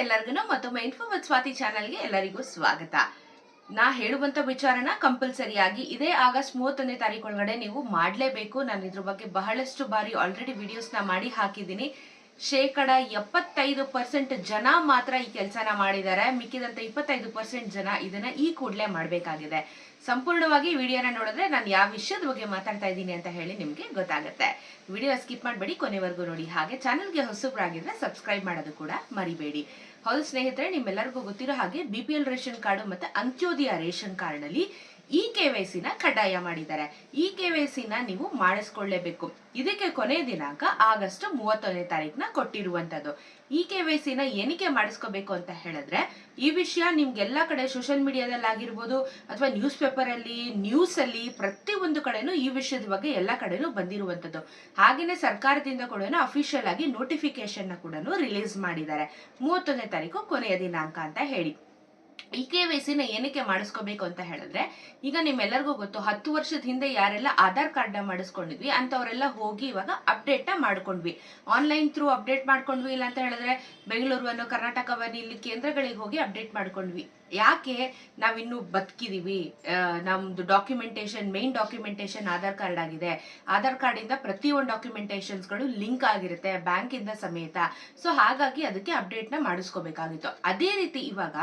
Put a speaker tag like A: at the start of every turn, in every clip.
A: ಎಲ್ಲರಿಗೂ. ಮತ್ತೊಮ್ಮೆ ಇನ್ಫೋಮತ್ ವಿತ್ ಸ್ವಾತಿ ಚಾನಲ್ಗೆ ಎಲ್ಲರಿಗೂ ಸ್ವಾಗತ. ನಾ ಹೇಳುವಂತ ವಿಚಾರನ ಕಂಪಲ್ಸರಿಯಾಗಿ ಇದೇ ಆಗಸ್ಟ್ ಮೂವತ್ತೊಂದನೇ ತಾರೀಕು ಒಳಗಡೆ ನೀವು ಮಾಡಲೇಬೇಕು. ನಾನು ಇದ್ರ ಬಗ್ಗೆ ಬಹಳಷ್ಟು ಬಾರಿ ಆಲ್ರೆಡಿ ವಿಡಿಯೋಸ್ನ ಮಾಡಿ ಹಾಕಿದ್ದೀನಿ. ಶೇಕಡ ಎಪ್ಪತ್ತೈದು ಪರ್ಸೆಂಟ್ ಜನ ಮಾತ್ರ ಈ ಕೆಲಸನ ಮಾಡಿದ್ದಾರೆ. ಮಿಕ್ಕಿದಂತ ಇಪ್ಪತ್ತೈದು ಪರ್ಸೆಂಟ್ ಜನ ಇದನ್ನ ಈ ಕೂಡಲೇ ಮಾಡಬೇಕಾಗಿದೆ. ಸಂಪೂರ್ಣವಾಗಿ ವಿಡಿಯೋನ ನೋಡಿದ್ರೆ ನಾನು ಯಾವ ವಿಷಯದ ಬಗ್ಗೆ ಮಾತಾಡ್ತಾ ಇದ್ದೀನಿ ಅಂತ ಹೇಳಿ ನಿಮಗೆ ಗೊತ್ತಾಗುತ್ತೆ. ವಿಡಿಯೋ ಸ್ಕಿಪ್ ಮಾಡಬೇಡಿ, ಕೊನೆವರೆಗೂ ನೋಡಿ. ಹಾಗೆ ಚಾನಲ್ಗೆ ಹೊಸಬ್ರಾಗಿದ್ರೆ ಸಬ್ಸ್ಕ್ರೈಬ್ ಮಾಡೋದು ಕೂಡ ಮರಿಬೇಡಿ. ಹೌದು ಸ್ನೇಹಿತರೆ, ನಿಮ್ಮೆಲ್ಲರಿಗೂ ಗೊತ್ತಿರೋ ಹಾಗೆ ಬಿ ರೇಷನ್ ಕಾರ್ಡು ಮತ್ತೆ ಅಂತ್ಯೋದಯ ರೇಷನ್ ಕಾರ್ಡ್ನಲ್ಲಿ ಇ ಕೆ ವೈ ಸಿನ ಕಡ್ಡಾಯ ಮಾಡಿದ್ದಾರೆ. ಇ ಕೆ ವೈ ಸಿನ ನೀವು ಮಾಡಿಸ್ಕೊಳ್ಳೇಬೇಕು. ಇದಕ್ಕೆ ಕೊನೆ ದಿನಾಂಕ ಆಗಸ್ಟ್ ಮೂವತ್ತೊಂದನೇ ತಾರೀಕನ್ನ ಕೊಟ್ಟಿರುವಂತದ್ದು ಇ ಕೆ ವೈ ಸಿನ ಏನಕ್ಕೆ ಮಾಡಿಸ್ಕೋಬೇಕು ಅಂತ ಹೇಳಿದ್ರೆ, ಈ ವಿಷಯ ನಿಮ್ಗೆಲ್ಲ ಕಡೆ ಸೋಷಿಯಲ್ ಮೀಡಿಯಾದಲ್ಲಿ ಆಗಿರ್ಬೋದು ಅಥವಾ ನ್ಯೂಸ್ ಪೇಪರ್ ಅಲ್ಲಿ ನ್ಯೂಸ್ ಅಲ್ಲಿ ಪ್ರತಿ ಒಂದು ಕಡೆನೂ ಈ ವಿಷಯದ ಬಗ್ಗೆ ಎಲ್ಲ ಕಡೆನೂ ಬಂದಿರುವಂತದ್ದು ಹಾಗೇನೆ ಸರ್ಕಾರದಿಂದ ಕೂಡ ಅಫಿಷಿಯಲ್ ಆಗಿ ನೋಟಿಫಿಕೇಶನ್ ಕೂಡ ರಿಲೀಸ್ ಮಾಡಿದ್ದಾರೆ. ಮೂವತ್ತೊಂದನೇ ತಾರೀಕು ಕೊನೆಯ ದಿನಾಂಕ ಅಂತ ಹೇಳಿ. ಇ ಕೆ ವೈ ಸಿನ ಏನಕ್ಕೆ ಮಾಡಿಸ್ಕೋಬೇಕು ಅಂತ ಹೇಳಿದ್ರೆ, ಈಗ ನಿಮ್ಮೆಲ್ಲರಿಗೂ ಗೊತ್ತು, ಹತ್ತು ವರ್ಷದ ಹಿಂದೆ ಯಾರೆಲ್ಲ ಆಧಾರ್ ಕಾರ್ಡ್ನ ಮಾಡಿಸ್ಕೊಂಡಿದ್ವಿ ಅಂತವರೆಲ್ಲ ಹೋಗಿ ಇವಾಗ ಅಪ್ಡೇಟ್ನ ಮಾಡ್ಕೊಂಡ್ವಿ. ಆನ್ಲೈನ್ ಥ್ರೂ ಅಪ್ಡೇಟ್ ಮಾಡ್ಕೊಂಡ್ವಿ ಇಲ್ಲ ಅಂತ ಹೇಳಿದ್ರೆ, ಬೆಂಗಳೂರು ಕರ್ನಾಟಕವನ್ನು ಇಲ್ಲಿ ಕೇಂದ್ರಗಳಿಗೆ ಹೋಗಿ ಅಪ್ಡೇಟ್ ಮಾಡ್ಕೊಂಡ್ವಿ. ಯಾಕೆ ನಾವಿನ್ನು ಬದುಕಿದೀವಿ? ನಮ್ದು documentation main documentation Aadhaar card ಆಗಿದೆ. ಆಧಾರ್ ಕಾರ್ಡ್ ಇಂದ ಪ್ರತಿಯೊಂದು ಡಾಕ್ಯುಮೆಂಟೇಶನ್ಸ್ಗಳು ಲಿಂಕ್ ಆಗಿರುತ್ತೆ ಬ್ಯಾಂಕ್ ಇಂದ ಸಮೇತ. ಸೊ ಹಾಗಾಗಿ ಅದಕ್ಕೆ ಅಪ್ಡೇಟ್ನ ಮಾಡಿಸ್ಕೋಬೇಕಾಗಿತ್ತು. ಅದೇ ರೀತಿ ಇವಾಗ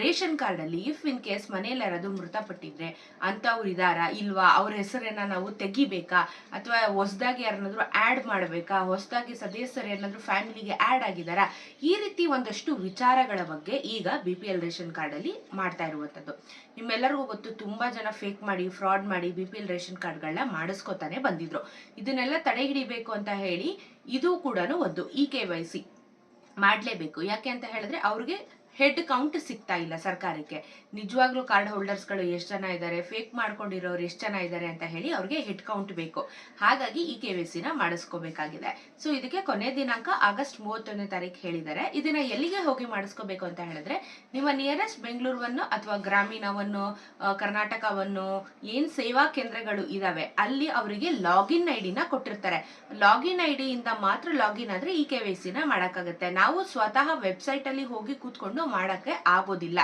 A: ರೇಷನ್ ಕಾರ್ಡ್ ಅಲ್ಲಿ ಇಫ್ ಇನ್ ಕೇಸ್ ಮನೆಯಲ್ಲಿ ಯಾರಾದ್ರೂ ಮೃತಪಟ್ಟಿದ್ರೆ ಅಂತವ್ರು ಇದಾರಾ ಇಲ್ವಾ? ಅವ್ರ ಹೆಸರನ್ನ ನಾವು ತೆಗಿಬೇಕಾ? ಅಥವಾ ಹೊಸದಾಗಿ ಯಾರನ್ನಾದ್ರೂ ಆಡ್ ಮಾಡಬೇಕಾ? ಹೊಸದಾಗಿ ಸದಸ್ಯರು ಏನಾದ್ರೂ ಫ್ಯಾಮಿಲಿಗೆ ಆಡ್ ಆಗಿದಾರಾ? ಈ ರೀತಿ ಒಂದಷ್ಟು ವಿಚಾರಗಳ ಬಗ್ಗೆ ಈಗ B P L ration card ಅಲ್ಲಿ ಮಾಡ್ತಾ ಇರುವಂತದ್ದು ನಿಮ್ಮೆಲ್ಲರಿಗೂ ಗೊತ್ತು ತುಂಬಾ ಜನ ಫೇಕ್ ಮಾಡಿ ಫ್ರಾಡ್ ಮಾಡಿ ಬಿ ಪಿ ಎಲ್ ರೇಷನ್ ಕಾರ್ಡ್ಗಳನ್ನ ಮಾಡಿಸ್ಕೊತಾನೆ ಬಂದಿದ್ರು. ಇದನ್ನೆಲ್ಲ ತಡೆ ಹಿಡಿಬೇಕು ಅಂತ ಹೇಳಿ, ಇದು ಕೂಡ ಒಂದು ಇ ಕೆ ವೈ ಸಿ ಮಾಡ್ಲೇಬೇಕು. ಯಾಕೆ ಅಂತ ಹೇಳಿದ್ರೆ, ಅವ್ರಿಗೆ ಹೆಡ್ ಕೌಂಟ್ ಸಿಗ್ತಾ ಇಲ್ಲ ಸರ್ಕಾರಕ್ಕೆ. ನಿಜವಾಗ್ಲೂ ಕಾರ್ಡ್ ಹೋಲ್ಡರ್ಸ್ಗಳು ಎಷ್ಟು ಜನ ಇದ್ದಾರೆ ಫೇಕ್ ಮಾಡ್ಕೊಂಡಿರೋರು ಎಷ್ಟು ಜನ ಇದ್ದಾರೆ ಅಂತ ಹೇಳಿ ಅವ್ರಿಗೆ ಹೆಡ್ ಕೌಂಟ್ ಬೇಕು. ಹಾಗಾಗಿ ಈ ಕೆ ವೈ ಸಿನ ಮಾಡಿಸ್ಕೋಬೇಕಾಗಿದೆ. ಸೊ ಇದಕ್ಕೆ ಕೊನೆ ದಿನಾಂಕ ಆಗಸ್ಟ್ ಮೂವತ್ತೊಂದನೇ ತಾರೀಕು ಹೇಳಿದ್ದಾರೆ. ಇದನ್ನ ಎಲ್ಲಿಗೆ ಹೋಗಿ ಮಾಡಿಸ್ಕೋಬೇಕು ಅಂತ ಹೇಳಿದ್ರೆ, ನಿಮ್ಮ ನಿಯರೆಸ್ಟ್ ಬೆಂಗಳೂರನ್ನು ಅಥವಾ ಗ್ರಾಮೀಣವನ್ನು ಕರ್ನಾಟಕವನ್ನು, ಏನ್ ಸೇವಾ ಕೇಂದ್ರಗಳು ಇದಾವೆ, ಅಲ್ಲಿ ಅವರಿಗೆ ಲಾಗಿನ್ ಐ ಡಿನ ಕೊಟ್ಟಿರ್ತಾರೆ. ಲಾಗಿನ್ ಐಡಿಯಿಂದ ಮಾತ್ರ ಲಾಗಿನ್ ಆದ್ರೆ ಈ ಕೆ ವೈ ಸಿನ ಮಾಡೋಕ್ಕಾಗುತ್ತೆ. ನಾವು ಸ್ವತಃ ವೆಬ್ಸೈಟ್ ಅಲ್ಲಿ ಹೋಗಿ ಕೂತ್ಕೊಂಡು ಮಾಡಕ್ಕೆ ಆಗೋದಿಲ್ಲ.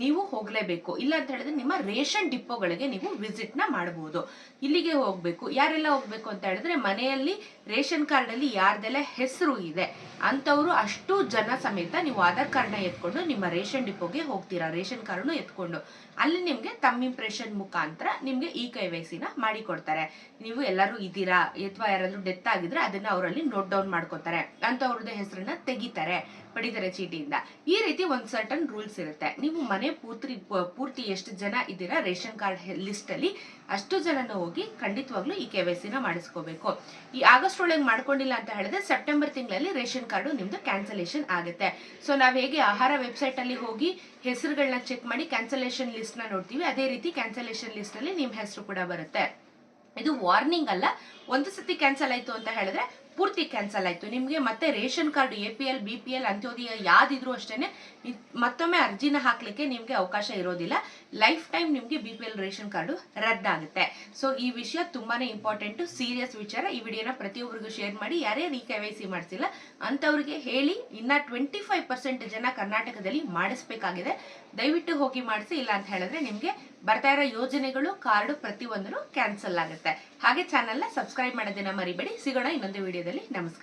A: ನೀವು ಹೋಗಲೇಬೇಕು. ಇಲ್ಲ ಅಂತ ಹೇಳಿದ್ರೆ ನಿಮ್ಮ ರೇಷನ್ ಡಿಪೋಗಳಿಗೆ ನೀವು ವಿಸಿಟ್ನ ಮಾಡಬಹುದು ಇಲ್ಲಿಗೆ ಹೋಗ್ಬೇಕು, ಯಾರೆಲ್ಲ ಹೋಗ್ಬೇಕು ಅಂತ ಹೇಳಿದ್ರೆ ಮನೆಯಲ್ಲಿ ರೇಷನ್ ಕಾರ್ಡ್ ಅಲ್ಲಿ ಯಾರ್ದೆಲ್ಲ ಹೆಸರು ಇದೆ, ಅಂಥವ್ರು ಅಷ್ಟು ಜನ ಸಮೇತ ನೀವು ಆಧಾರ್ ಕಾರ್ಡ್ನ ಎತ್ಕೊಂಡು ನಿಮ್ಮ ರೇಷನ್ ಡಿಪೋಗೆ ಹೋಗ್ತೀರಾ, ರೇಷನ್ ಕಾರ್ಡ್ನು ಎತ್ಕೊಂಡು. ಅಲ್ಲಿ ನಿಮ್ಗೆ ತಮ್ಮ ಇಂಪ್ರೆಷನ್ ಮುಖಾಂತರ ನಿಮ್ಗೆ ಈ ಕೈ ವೈ ಸಿನ ಮಾಡಿ ಕೊಡ್ತಾರೆ ನೀವು ಎಲ್ಲರೂ ಇದ್ದೀರಾ, ಅಥವಾ ಯಾರಾದ್ರೂ ಡೆತ್ ಆಗಿದ್ರೆ ಅದನ್ನ ಅವರಲ್ಲಿ ನೋಟ್ ಡೌನ್ ಮಾಡ್ಕೋತಾರೆ. ಅಂಥವ್ರದ್ದು ಹೆಸರನ್ನ ತೆಗಿತಾರೆ, ಪಡಿತಾರೆ ಚೀಟಿಯಿಂದ. ಈ ರೀತಿ ಒಂದ್ ಸರ್ಟನ್ ರೂಲ್ಸ್ ಇರುತ್ತೆ. ನೀವು ಮನೆ ಪೂರ್ತಿ ಪೂರ್ತಿ ಎಷ್ಟು ಜನ ಇದ್ದೀರಾ ರೇಷನ್ ಕಾರ್ಡ್ ಲಿಸ್ಟ್ ಅಲ್ಲಿ, ಅಷ್ಟು ಜನನ ಹೋಗಿ ಖಂಡಿತವಾಗ್ಲೂ ಈ ಕೆ ವೈ ಸಿನ ಮಾಡಿಸ್ಕೋಬೇಕು. ಈ ಆಗಸ್ಟ್ ಒಳಗೆ ಮಾಡ್ಕೊಂಡಿಲ್ಲ ಅಂತ ಹೇಳಿದ್ರೆ ಸೆಪ್ಟೆಂಬರ್ ತಿಂಗಳಲ್ಲಿ ರೇಷನ್ ಕಾರ್ಡು ನಿಮ್ದು ಕ್ಯಾನ್ಸಲೇಷನ್ ಆಗುತ್ತೆ. ಸೊ ನಾವು ಹೇಗೆ ಆಹಾರ ವೆಬ್ಸೈಟ್ ಅಲ್ಲಿ ಹೋಗಿ ಹೆಸರುಗಳನ್ನ ಚೆಕ್ ಮಾಡಿ ಕ್ಯಾನ್ಸಲೇಷನ್ ಲಿಸ್ಟ್ನ ನೋಡ್ತೀವಿ, ಅದೇ ರೀತಿ ಕ್ಯಾನ್ಸಲೇಷನ್ ಲಿಸ್ಟ್ ಅಲ್ಲಿ ನಿಮ್ ಹೆಸರು ಕೂಡ ಬರುತ್ತೆ. ಇದು ವಾರ್ನಿಂಗ್ ಅಲ್ಲ, ಒಂದು ಸತಿ ಕ್ಯಾನ್ಸಲ್ ಆಯ್ತು ಅಂತ ಹೇಳಿದ್ರೆ ಪೂರ್ತಿ ಕ್ಯಾನ್ಸಲ್ ಆಯಿತು. ನಿಮಗೆ ಮತ್ತೆ ration card A P L B P L Antyodaya ಯಾವ್ದಿದ್ರು ಅಷ್ಟೇ ಮತ್ತೊಮ್ಮೆ ಅರ್ಜಿನ ಹಾಕಲಿಕ್ಕೆ ನಿಮಗೆ ಅವಕಾಶ ಇರೋದಿಲ್ಲ. ಲೈಫ್ ಟೈಮ್ ನಿಮಗೆ B P L ration card ರದ್ದಾಗುತ್ತೆ. So ಈ ವಿಷಯ ತುಂಬಾ ಇಂಪಾರ್ಟೆಂಟು ಸೀರಿಯಸ್ ವಿಚಾರ. ಈ ವಿಡಿಯೋನ ಪ್ರತಿಯೊಬ್ಬರಿಗೂ ಶೇರ್ ಮಾಡಿ. ಯಾರೇ ರೀ ಕೆ ವೈ ಸಿ ಮಾಡಿಸಿಲ್ಲ, ಅಂಥವ್ರಿಗೆ ಹೇಳಿ ಇನ್ನ ಟ್ವೆಂಟಿ ಫೈವ್ ಪರ್ಸೆಂಟ್ ಜನ ಕರ್ನಾಟಕದಲ್ಲಿ ಮಾಡಿಸ್ಬೇಕಾಗಿದೆ. ದಯವಿಟ್ಟು ಹೋಗಿ ಮಾಡಿಸಿ. ಇಲ್ಲ ಅಂತ ಹೇಳಿದ್ರೆ ನಿಮಗೆ ಬರ್ತಾ ಇರೋ ಯೋಜನೆಗಳು, ಕಾರ್ಡು ಪ್ರತಿಯೊಂದನ್ನು ಕ್ಯಾನ್ಸಲ್ ಆಗುತ್ತೆ. ಹಾಗೆ ಚಾನಲ್ನ ಸಬ್ಸ್ಕ್ರೈಬ್ ಮಾಡೋದನ್ನ ಮರಿಬೇಡಿ. ಸಿಗೋಣ ಇನ್ನೊಂದು ವಿಡಿಯೋದಲ್ಲಿ ನಮಸ್ಕಾರ.